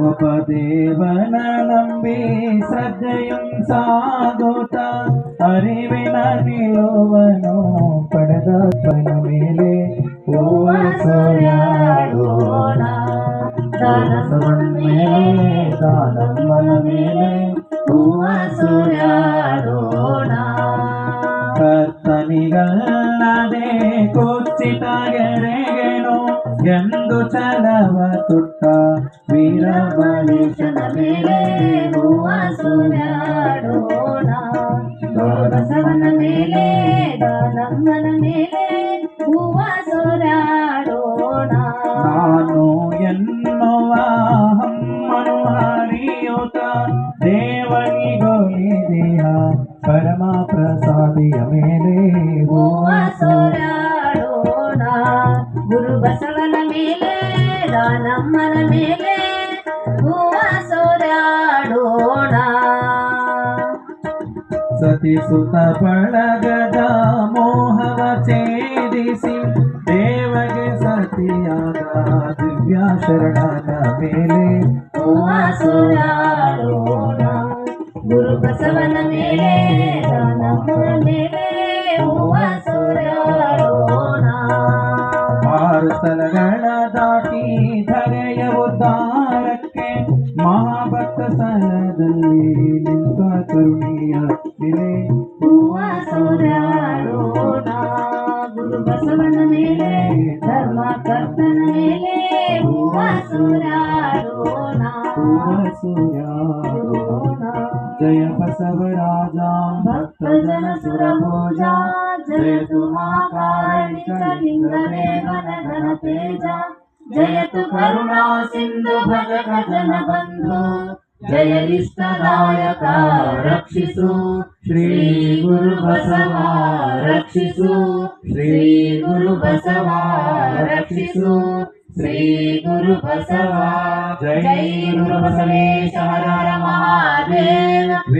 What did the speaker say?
ಉಪದೇವನ ನಂಬಿ ಶ್ರದ್ಧೆಯುಂ ಸಾಗುತ್ತ ಅರಿವಿನ ನಿಲುವನು ಪಡೆದಪ್ಪನ ಮೇಲೆ ಹೂವ ಸೂರ್ಯಾಡೋಣ ದಾನಸವನ ಮೇಲೆ ದಾನಮ್ಮನ ಮೇಲೆ ಕರ್ತನಿಗಲ್ಲದೆ ಕುಚ್ಚಿತಗೆರೆಗೆನು ಎಂದು ಚಲವ ತುಟ್ಟ ವೀರಬಲೇಶನ ಮೇಲೆ ಹೂವ ಸೂರ್ಯಾಡೋಣ ಬಸವನ ಮೇಲೆ ದಾನಮ್ಮನ ಮೇಲೆ ಹೂವ ಸೂರ್ಯಾಡೋಣ ನಾನು ಎನ್ನುವ ಹಮ್ಮನು ಹರಿಯುತ್ತ ದೇವನಿಗೊಲಿದೆಯ ಪರಮ ಪ್ರಸಾದಿಯ ಮೇಲೆ ಹೂವ ಹೂವ ಸೂರ್ಯಾಡೋಣ ಗುರು ಬಸವನ ಮೇಲೆ ದಾನಮ್ಮನ ಮೇಲೆ ಹೂವ ಸೂರ್ಯಾಡೋಣ ಸತಿಸುತ ಬಳಗದ ಮೋಹವ ಛೇದಿಸಿ ದೇವಗೆ ಸತಿಯಾದ ದಿವ್ಯ ಶರಣನ ಮೇಲೆ ಹೂವ ಸೂರ್ಯಾಡೋಣ ಗುರು ಬಸವನ ಮೇಲೆ ದಾನಮ್ಮನ ಮೇಲೆ ಹೂವ ಸ್ಥಳಗಳ ದಾಟಿ ಧರೆಯ ಉದ್ದಾರಕ್ಕೆ ಮಹಾಭಕ್ತ ಸ್ಥಳದಲ್ಲಿ ನಿಂತ ಕರುಣಿಯ ಬೆಲೆ ಹೂವ ಸೂರ್ಯಾಡೋಣ ಗುರು ಬಸವನ ಮೇಲೆ ಧರ್ಮ ಕರ್ತನ ಮೇಲೆ ಹೂವ ಸೂರ್ಯಾಡೋಣ ಹೂವ ಸೂರ್ಯಾಡೋಣ. जय बसव राजा भक्त जन सुर भोजा जय तु महाकारणिक लिंग देवन धन तेजा जय तु करुणा सिंधु भज भजन बंधु जय इष्टदायका रक्षिसु श्री गुरु बसवा रक्षिसु श्री गुरु बसवा रक्षिसु श्री गुरु बसवा जय गुरु बसवेश्वर